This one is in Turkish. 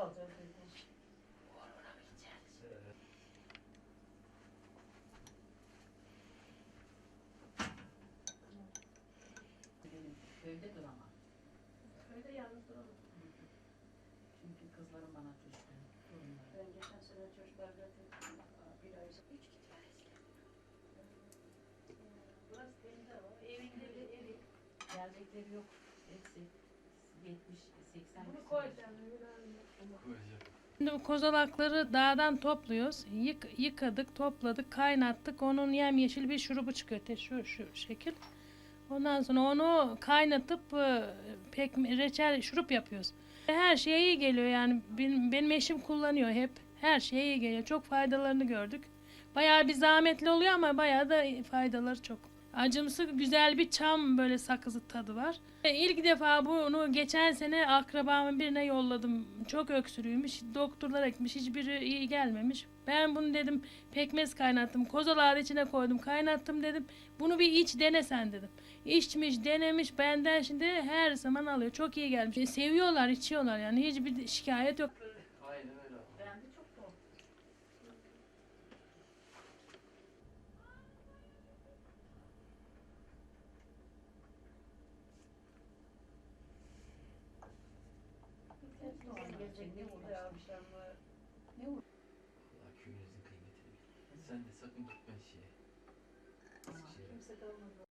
Benim köyde duramam. Köyde yalnız duramam. Çünkü kızlarım bana. Torunlarım. Ben geçen sene çocuklar götürdüm. Bir ay sonra üç var Burası temiz ama evinde bir evi. Gelecekleri yok. Hepsi 70, 80 Bunu kişi koy var. sen. Şimdi bu kozalakları dağdan topluyoruz. Yık, yıkadık, topladık, kaynattık. Onun yemyeşil bir şurubu çıkıyor. te- Şu, şu şekil. Ondan sonra onu kaynatıp e, pek reçel şurup yapıyoruz. Her şeye iyi geliyor yani. Benim, benim eşim kullanıyor hep. Her şeye iyi geliyor. Çok faydalarını gördük. Bayağı bir zahmetli oluyor ama bayağı da faydaları çok. Acımsı güzel bir çam böyle sakızı tadı var. E, İlk defa bunu geçen sene akrabamın birine yolladım. Çok öksürüymüş. Doktorlar ekmiş. Hiçbiri iyi gelmemiş. Ben bunu dedim pekmez kaynattım. Kozalağı içine koydum. Kaynattım dedim. Bunu bir iç denesen dedim. İçmiş, denemiş. Benden şimdi her zaman alıyor. Çok iyi gelmiş. E, seviyorlar, içiyorlar yani. Hiçbir şikayet yok. Aynen öyle. Ben de çok korktum. Gelecek ne olur akşamı. Allah köyünüzün kıymetini bil. Sen de sakın gitme şeye. Eskişehir'e. Kimse kalmadı.